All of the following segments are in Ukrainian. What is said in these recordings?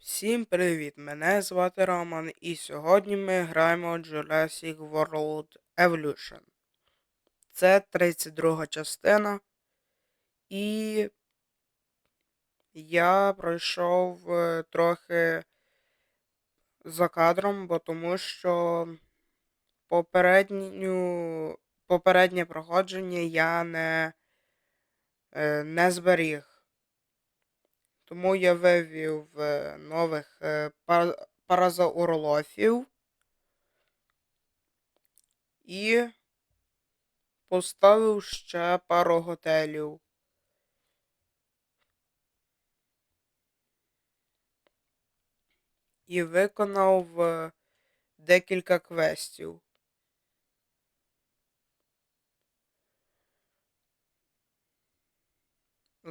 Всім привіт! Мене звати Роман, і сьогодні ми граємо Jurassic World Evolution. Це 32 частина. І я пройшов е, трохи за кадром, бо тому що попередню, попереднє проходження я не, е, не зберіг. Тому я вивів е, нових е, пар- і поставив ще пару готелів. І виконав е, декілька квестів.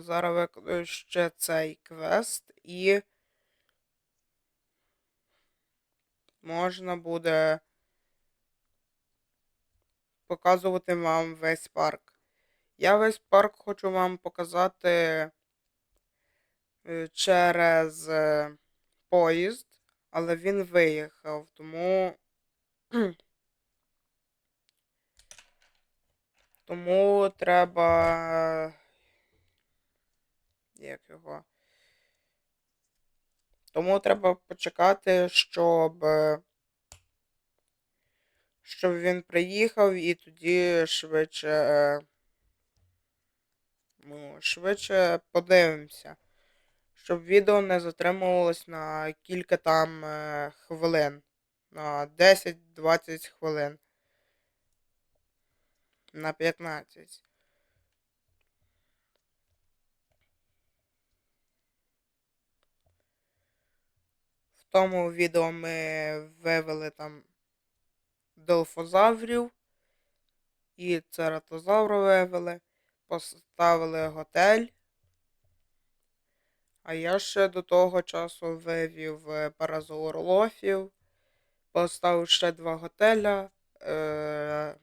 Зараз виконую ще цей квест і можна буде показувати вам весь парк. Я весь парк хочу вам показати е, через е, поїзд, але він виїхав, тому. Тому треба. Як його? Тому треба почекати, щоб. е, Щоб він приїхав і тоді швидше. е, Ну, швидше подивимося. Щоб відео не затримувалось на кілька там е, хвилин. На 10-20 хвилин. На 15. Тому відео ми вивели там дельфозаврів і цератозавра вивели, поставили готель. А я ще до того часу вивів е, паразаурологів, поставив ще два готеля. Е-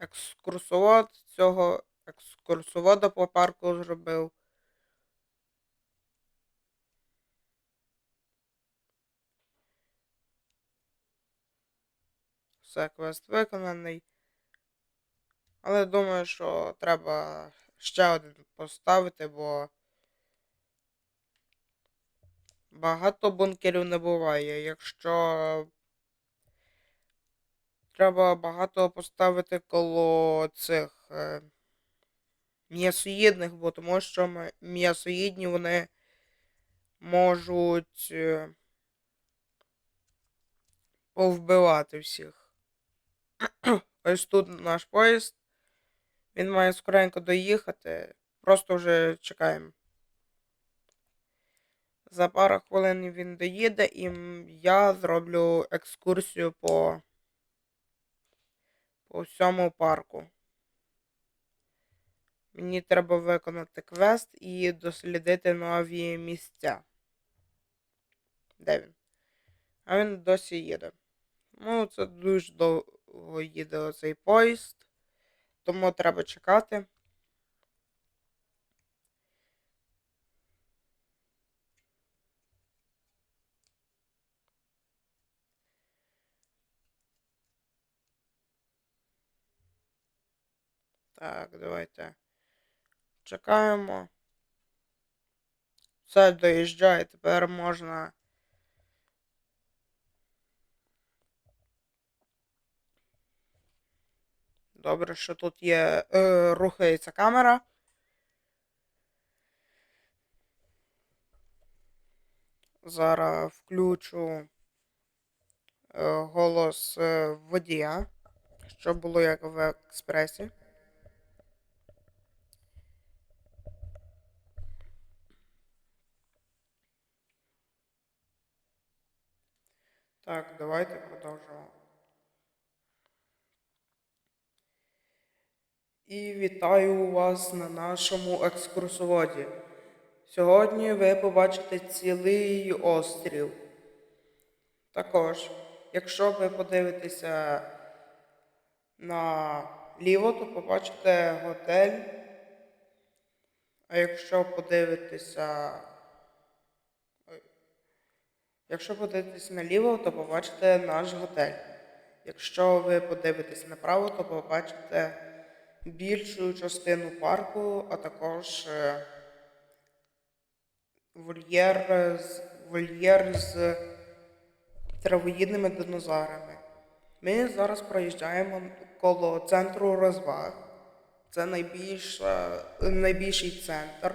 екскурсовод цього екскурсовода по парку зробив. Все, квест виконаний. Але думаю, що треба ще один поставити, бо багато бункерів не буває. Якщо треба багато поставити коло цих е, м'ясоїдних, бо тому що м'ясоїдні вони можуть е, повбивати всіх. Ось тут наш поїзд. Він має скоренько доїхати. Просто вже чекаємо. За пару хвилин він доїде, і я зроблю екскурсію по, по всьому парку. Мені треба виконати квест і дослідити нові місця. Де він? А він досі їде. Ну, це дуже довго їде оцей поїзд. Тому треба чекати. Так, давайте. Чекаємо. Все доїжджає, тепер можна. Добре, що тут є. Е, рухається камера. Зараз включу е, голос е, водія, щоб було як в експресі. Так, давайте продовжимо. І вітаю вас на нашому екскурсоводі. Сьогодні ви побачите цілий острів. Також, якщо ви подивитеся наліво, то побачите готель. А якщо подивитеся Якщо подивитись наліво, то побачите наш готель. Якщо ви подивитесь направо, то побачите більшу частину парку, а також е, вольєр з, вольєр з травоїдними динозаврами. Ми зараз проїжджаємо коло центру розваг. Це найбільша, найбільший центр.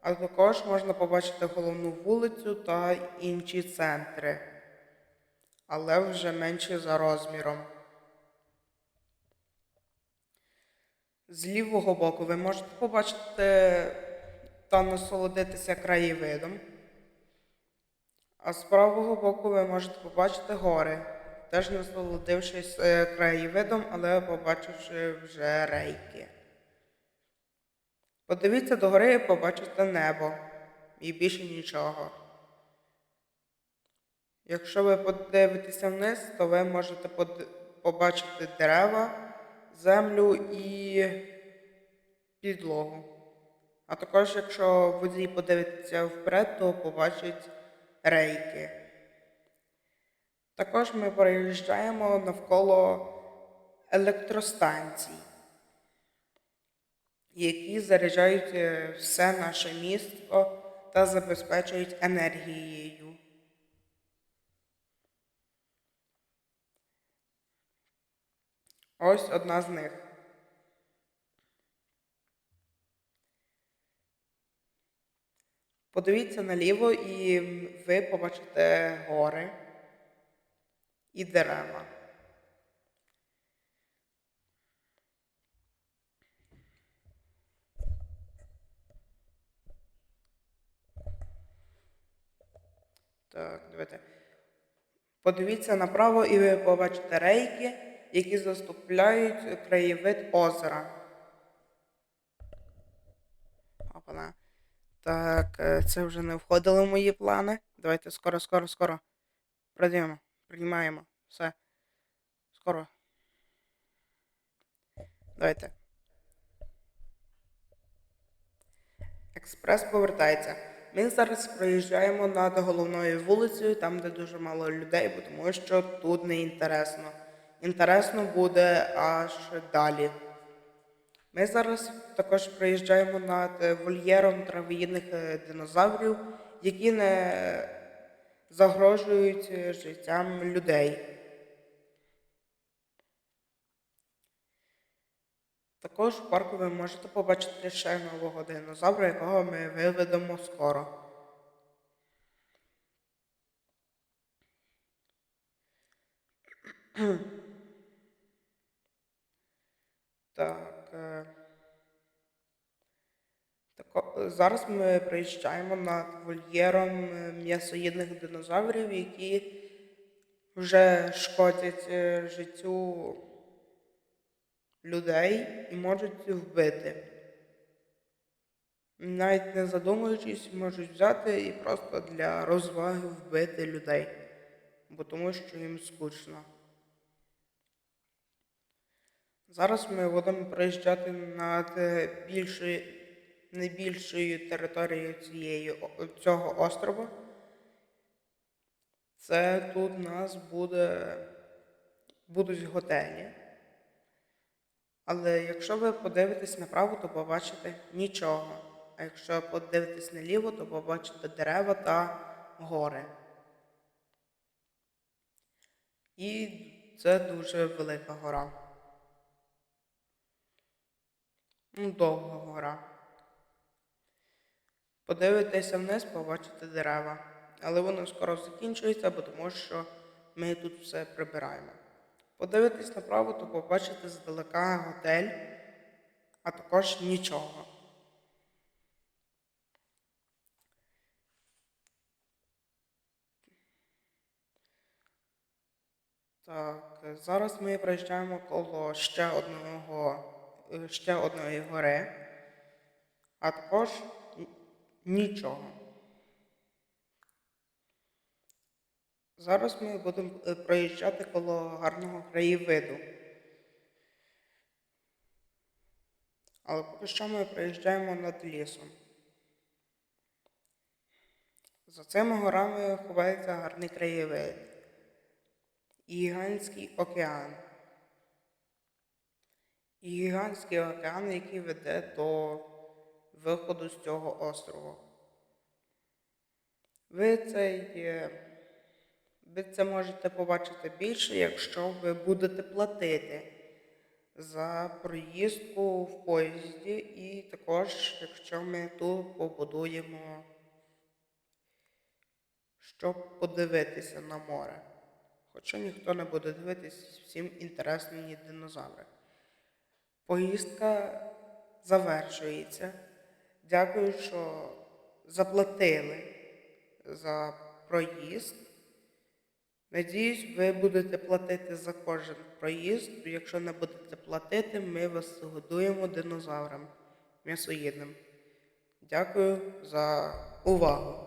А також можна побачити головну вулицю та інші центри, але вже менші за розміром. З лівого боку ви можете побачити та насолодитися краєвидом. А з правого боку ви можете побачити гори, теж насолодившись е, краєвидом, але побачивши вже рейки. Подивіться догори і побачите небо і більше нічого. Якщо ви подивитеся вниз, то ви можете побачити дерева, землю і підлогу. А також, якщо водій подивиться вперед, то побачить рейки. Також ми проїжджаємо навколо електростанцій які заряджають е, все наше місто та забезпечують енергією. Ось одна з них. Подивіться наліво і ви побачите гори і дерева. Так, давайте. Подивіться направо і ви побачите рейки, які заступляють краєвид озера. Опана. Так, е, це вже не входило в мої плани. Давайте скоро, скоро, скоро. Пройдемо, приймаємо. Все. Скоро. Давайте. Експрес повертається. Ми зараз проїжджаємо над головною вулицею, там, де дуже мало людей, бо тому що тут не інтересно. Інтересно буде аж далі. Ми зараз також проїжджаємо над вольєром травоїдних е, динозаврів, які не загрожують життям людей. Також в парку ви можете побачити ще нового динозавра, якого ми виведемо скоро. Так. е, тако- зараз ми приїжджаємо над вольєром е, м'ясоїдних динозаврів, які вже шкодять е, життю людей і можуть вбити. Навіть не задумуючись, можуть взяти і просто для розваги вбити людей, бо тому що їм скучно. Зараз ми будемо проїжджати над більшою, найбільшою територією цієї, цього острова. Це тут у нас буде, будуть готелі. Але якщо ви подивитесь направо, то побачите нічого. А якщо подивитесь наліво, то побачите дерева та гори. І це дуже велика гора. Довга гора. Подивитеся вниз, побачите дерева. Але воно скоро закінчується, бо тому що ми тут все прибираємо. Подивитесь направо, то побачите здалека готель, а також нічого. Так, зараз ми проїжджаємо коло ще одного, ще одної гори, а також нічого. Зараз ми будемо е, проїжджати коло гарного краєвиду. Але поки що ми проїжджаємо над лісом. За цими горами ховається гарний краєвид. І гігантський океан. І гігантський океан, який веде до виходу з цього острову. Ви цей, ви це можете побачити більше, якщо ви будете платити за проїздку в поїзді, і також, якщо ми тут побудуємо, щоб подивитися на море. Хоча ніхто не буде дивитись, всім інтересні динозаври. Поїздка завершується. Дякую, що заплатили за проїзд. Надіюсь, ви будете платити за кожен проїзд. Якщо не будете платити, ми вас годуємо динозаврам м'ясоїдним. Дякую за увагу.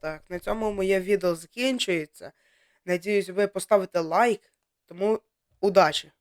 Так, на цьому моє відео закінчується. Надіюсь, ви поставите лайк. Тому удачі!